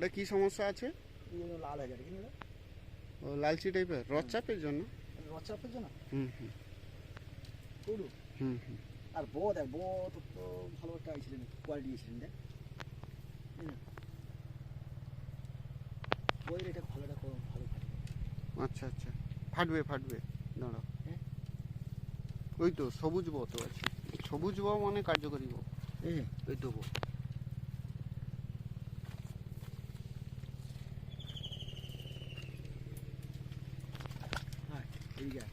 ওটা কি সমস্যা আছে? লাল হয়ে যায় কিনে ও লালচি টাইপের? রথচাপের জন্য? রচাপের জন্য? হুম হুম। পুরো হুম হুম। আর বো দেখ বো তো ভালো একটা আইছিলেন কোয়ালিটি দিয়েছিলেন দেখ। বইয়ের এটা ভালো একটা কো- ভালো। আচ্ছা আচ্ছা। ফাটবে ফাটবে। দাঁড়াও। হ্যাঁ? ওই তো সবুজ বো তো আছে। সবুজ বো মানে কার্যকরী বো এই ওই তো বো হ্যাঁ এই যা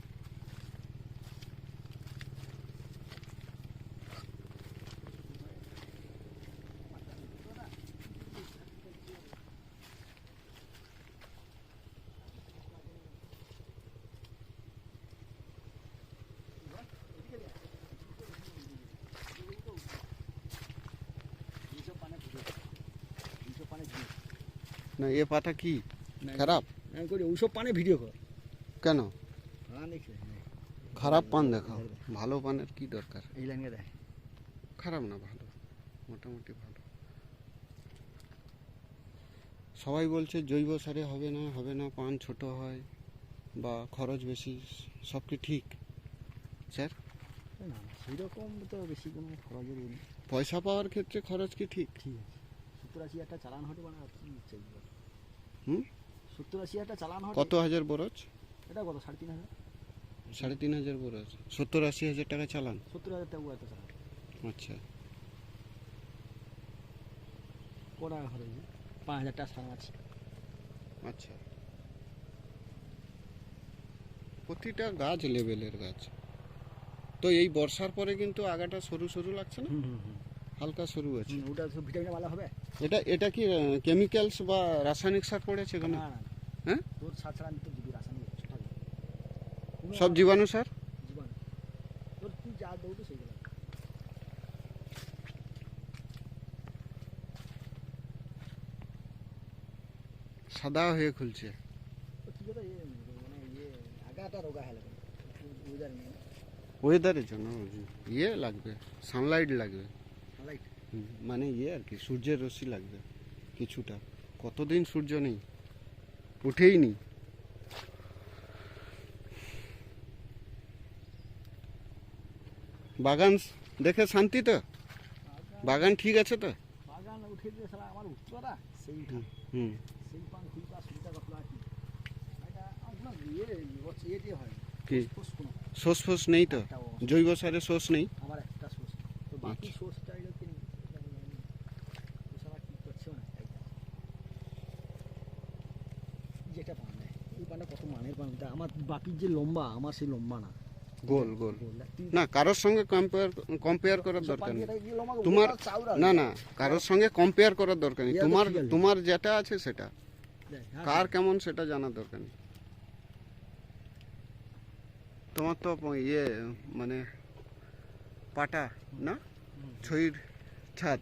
দুশো পানে ভিডিও দুশো পানে ভিডিও না এ পাতা কি খারাপ আমি করি ওইসব পানে ভিডিও কর কেন হ্যাঁ দেখছি খারাপ পান দেখাও ভালো পানের কি দরকার? এই লাইনকে দেখ। খারাপ না ভালো মোটামুটি ভালো। সবাই বলছে জৈব সারে হবে না হবে না পান ছোট হয় বা খরচ বেশি সব কি ঠিক? স্যার? না সেরকম তো বেশি কোনো খরচের নেই। পয়সা পাওয়ার ক্ষেত্রে খরচ কি ঠিক? ঠিক আছে। সত্তর আশি একটা চালান মানে চাই বল? হুম? সত্তর আশি একটা চালান কত হাজার বরজ? এটা কত সাড়ে তিন হাজার? সাড়ে তিন হাজার করে আছে। সত্তর আশি হাজার টাকা চালান? সত্তর হাজার টাকা একটা চালান। আচ্ছা। ক টাকা খরচ পাঁচ হাজার টাকা সারা আছে। আচ্ছা। প্রতিটা গাছ লেভেলের গাছ। তো এই বর্ষার পরে কিন্তু আগাটা সরু সরু লাগছে না? হালকা সরু আছে। ওটা সব ভিটামিন ভালো হবে? এটা এটা কি কেমিক্যালস বা রাসায়নিক সার পড়েছে এখানে? না না না। হ্যাঁ? তোর ছাড় ছাড়া আমি তো দিবি রাসায়নিক ছোটা দিবি। কোনো সব জীবাণু সেইগুলো সাদা হয়ে খুলছে। ওয়েদারের জন্য ইয়ে লাগবে সানলাইট লাগবে। মানে ইয়ে আর কি সূর্যের রশ্মি লাগবে কিছুটা। কতদিন সূর্য নেই? উঠেই নি বাগান দেখে শান্তি তো? বাগান ঠিক আছে তো? বাগান উঠে দিয়ে সারা আমার উত্তরা সেই হুম। সেই পান খুলপা সুবিধা কতলা কি? এটা আপনার ইয়ে ইয়ে দিয়ে হয় কি? সোস ফোস নেই তো? জৈব সারে সোস নেই? আমার একটা সোর্স তো বাকি আচ্ছা। সোর্সটা এটা কি সারা কি করছে না যেটা পান এই পানটা কত মানের পান? আমার বাকির যে লম্বা আমার সেই লম্বা না। গোল গোল। না, কারোর সঙ্গে কম্পেয়ার কম্পেয়ার করার দরকার নেই। তোমার- না না, কারোর সঙ্গে কম্পেয়ার করার দরকার নেই। তোমার তোমার যেটা আছে সেটা। কার কেমন সেটা জানার দরকার নেই। তোমার তো ইয়ে মানে পাটা, না। ছইর ছাদ।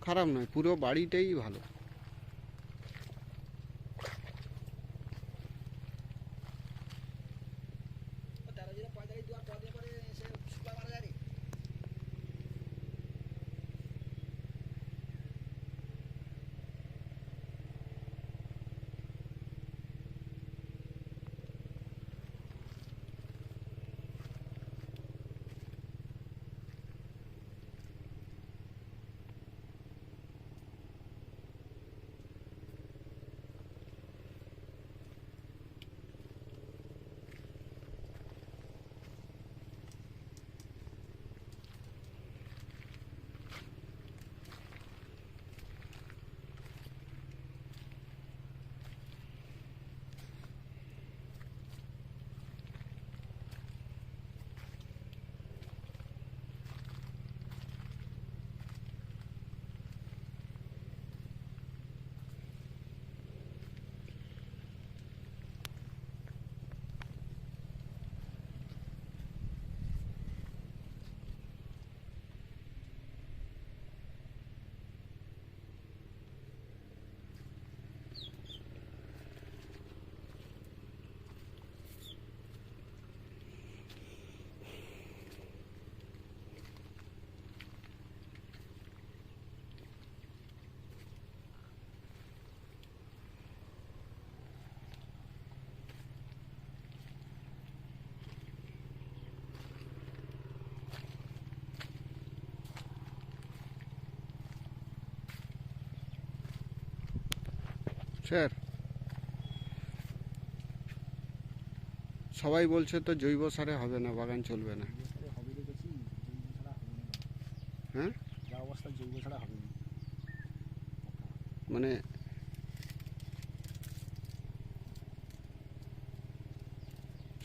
খারাপ নয়, পুরো বাড়িটাই ভালো। স্যার। সবাই বলছে তো জৈব সারে হবে না বাগান চলবে না। হ্যাঁ? মানে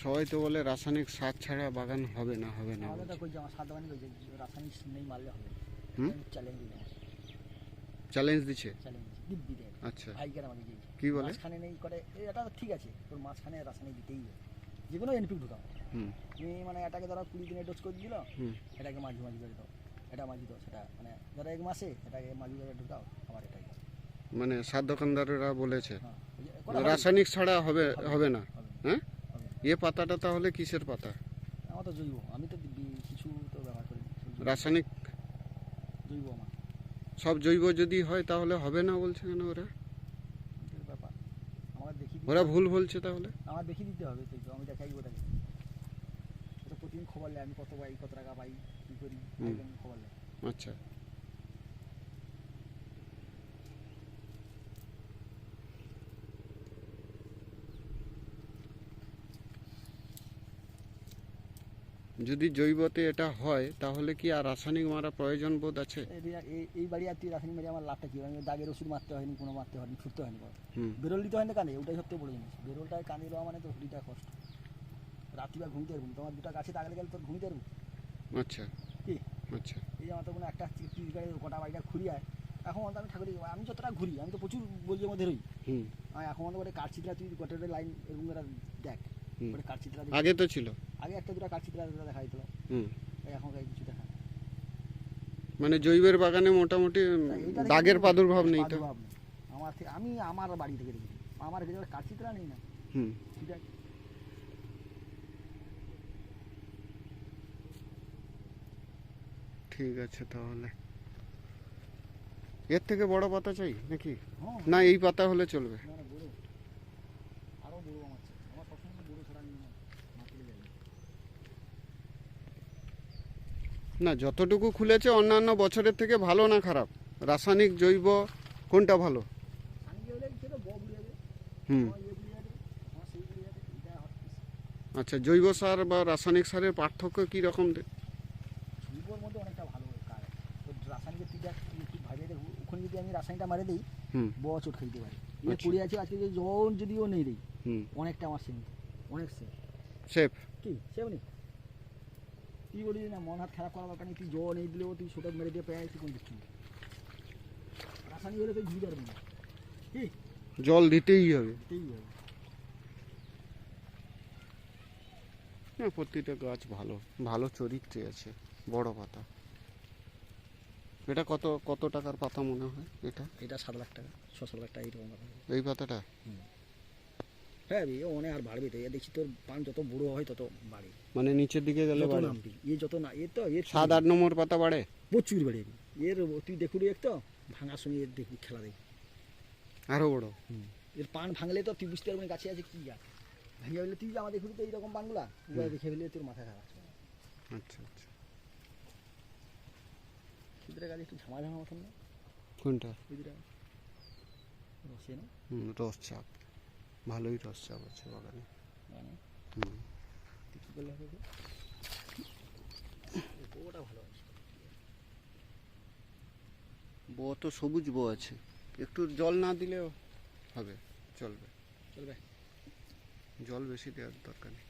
সবাই তো বলে রাসায়নিক সার ছাড়া বাগান হবে না হবে না রাসায়নিক নেই মারলে হবে হুম? চ্যালেঞ্জ চ্যালেঞ্জ দিচ্ছে? চ্যালেঞ্জ দিব্যি দেয় আচ্ছা। আমাকে দিয়েছে কি বলে? মাঝখানে নেই করে এটা তো ঠিক আছে তোর মাঝখানে রাসায়নিক দিতেই হবে। যে কোনো এনপিক ঢুকাও। হুম। তুমি মানে এটাকে ধরো কুড়ি দিনে ডোজ করে দিল হুম। এটাকে মাঝি মাঝি করে দাও। এটা মাঝি দাও সেটা মানে ধরো এক মাসে এটাকে মাঝি করে ঢুকাও আবার এটাই মানে সার দোকানদারেরা বলেছে হ্যাঁ। রাসায়নিক ছাড়া হবে হবে না। হ্যাঁ। এ পাতাটা তাহলে কিসের পাতা? আমার তো জৈব আমি তো কিছু তো ব্যবহার করি। রাসায়নিক? জৈব আমার। সব জৈব যদি হয় তাহলে হবে না বলছে কেন ওরা? ওরা ভুল বলছে তাহলে? আমার দেখিয়ে দিতে হবে তো আমি দেখাই ওটাকে। প্রতিদিন খবর নেয় আমি কত পাই কত টাকা পাই কী করি। খবর নেয় আচ্ছা। যদি জৈবতে এটা হয় তাহলে কি আর রাসায়নিক মারা প্রয়োজন বোধ আছে? এই- বাড়ি আর রাসায়নিক মেরে আমার লাভটা কি? আমি দাগের ওষুধ মারতে হয়নি কোনো মারতে হয়নি ছুটতে হয়নি বেরোল দিতে হয় না কানে? ওটাই সবথেকে বড় জিনিস। বেরোলটায় কানে দেওয়া মানে তো হুড়িটা কষ্ট। রাত্রি বা ঘুমতে পারব তোমার দুটা গাছে তাকালে গেলে তোর ঘুমতে পারব আচ্ছা। কি? আচ্ছা। এই আমার তো কোনো একটা ত্রিশ গাড়ি গোটা বাড়িটা ঘুরিয়ায় এখন অন্তত আমি ঠাকুরি আমি যতটা ঘুরি আমি তো প্রচুর বইয়ের মধ্যে রই এখন অন্তত করে কাঠচিত্রা তুই গোটা লাইন এরকম দেখ। হুম। করে কাঠচিত্রা আগে তো ছিল। আগে একটা দুটা কাঠচিত্রা দেখা যেত হুম। এখন কিছু দেখা। মানে জৈবের বাগানে মোটামুটি দাগের প্রাদুর্ভাব নেই তো। আমার আমি আমার বাড়ি থেকে দেখি আমার কাছে কাঠচিত্রা নেই না? হুম। ঠিক আছে। ঠিক আছে তাহলে। এর থেকে বড় পাতা চাই নাকি? হ্যাঁ। না এই পাতা হলে চলবে। আরও বড়ো। আমার চাই আমার সবসময় বড়ো ছাড়া নিয়ে মাটিতে যাই না যতটুকু খুলেছে অন্যান্য বছরের থেকে ভালো না খারাপ? রাসায়নিক জৈব কোনটা ভালো? হুম। আচ্ছা জৈব সার বা রাসায়নিক সারের পার্থক্য কি রকম জৈবর মধ্যে অনেকটা ভালো কাজ ওখানে যদি আমি রাসায়নিকটা মারে দিই চোট খেলতে পারি। এ আচ্ছা। পড়ে আছে আজকে যে জন যদিও নেই দিই হুম। অনেকটা আমার অনেক সেম সেফ কি? সেমনি তুই বলি না মন হাত খারাপ করার দরকার নেই তুই জ্বর নেই দিলেও তুই সোটা মেরে দিয়ে পেয়ে তুই কোন দিচ্ছি রাসায়নিক হলে তুই ঘুরে পারবি না। কি? জল দিতেই হবে। এই হবে। না প্রতিটা গাছ ভালো ভালো চরিত্রে আছে বড় পাতা। এটা কত কত টাকার পাতা মনে হয় এটা? এটা সাত লাখ টাকা ছ সাত লাখ টাকা এইরকম এই পাতাটা? হ্যাঁ এ অনেক আর বাড়বে তো। এ দেখছি তোর পান যত বড় হয় তত বাড়ে। মানে নিচের দিকে গেলে যত বাড়ে। নামবি এ যত না এ তো এর সাত আট নম্বর পাতা বাড়ে? প্রচুর বাড়ে এর তুই দেখুলি এক তো ভাঙার সময় এর দেখবি খেলা দেখবি। আরও বড়? এর পান ভাঙলে তো তুই বুঝতে পারবি গাছে আছে কি গাছ। ভেঙে ফেলে তুই আমার দেখবি তো এইরকম পানগুলা দেখে ফেলে তোর মাথা খারাপ আচ্ছা আচ্ছা। ক্ষুদ্রে গাছ একটু ঝামা ঝামা মতন না? কোনটা? ক্ষুদ্রে রসে না? হুম রস চাপ ভালোই রস চাপ আছে বাগানে। মানে? হুম। বো তো সবুজ বো আছে। একটু জল না দিলেও হবে চলবে। চলবে। জল বেশি দেওয়ার দরকার নেই।